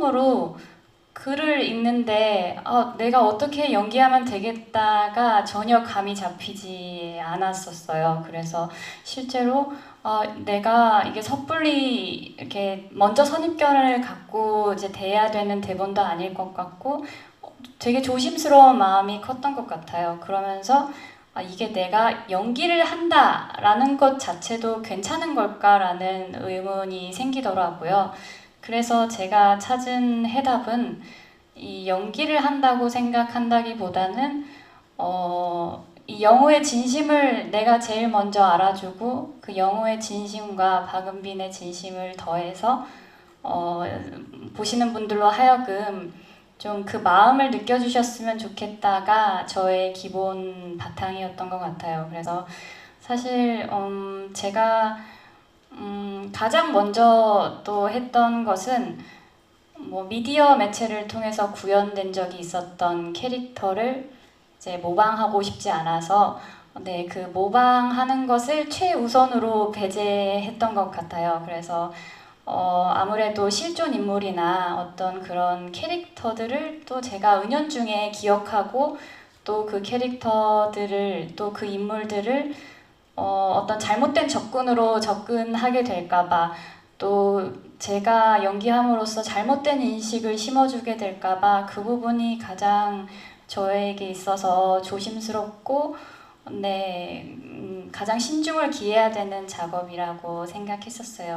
처음으로 글을 읽는데 어, 내가 어떻게 연기하면 되겠다가 전혀 감이 잡히지 않았었어요. 그래서 실제로 어, 내가 이게 섣불리 이렇게 먼저 선입견을 갖고 이제 대해야 되는 대본도 아닐 것 같고 어, 되게 조심스러운 마음이 컸던 것 같아요. 그러면서 아, 이게 내가 연기를 한다라는 것 자체도 괜찮은 걸까라는 의문이 생기더라고요. 그래서 제가 찾은 해답은 이 연기를 한다고 생각한다기보다는 어, 이 영호의 진심을 내가 제일 먼저 알아주고 그 영호의 진심과 박은빈의 진심을 더해서 어, 보시는 분들로 하여금 좀 그 마음을 느껴주셨으면 좋겠다가 저의 기본 바탕이었던 것 같아요. 그래서 사실 음, 제가 음, 가장 먼저 또 했던 것은 뭐 미디어 매체를 통해서 구현된 적이 있었던 캐릭터를 이제 모방하고 싶지 않아서 네, 그 모방하는 것을 최우선으로 배제했던 것 같아요. 그래서 어, 아무래도 실존 인물이나 어떤 그런 캐릭터들을 또 제가 은연중에 기억하고 또 그 캐릭터들을 또 그 인물들을 어, 어 떤 잘못된 접근으로 접근하게 될까봐 또 제가 연기함으로써 잘못된 인식을 심어주게 될까봐 그 부분이 가장 저에게 있어서 조심스럽고 네, 음, 가장 신중을 기해야 되는 작업이라고 생각했었어요.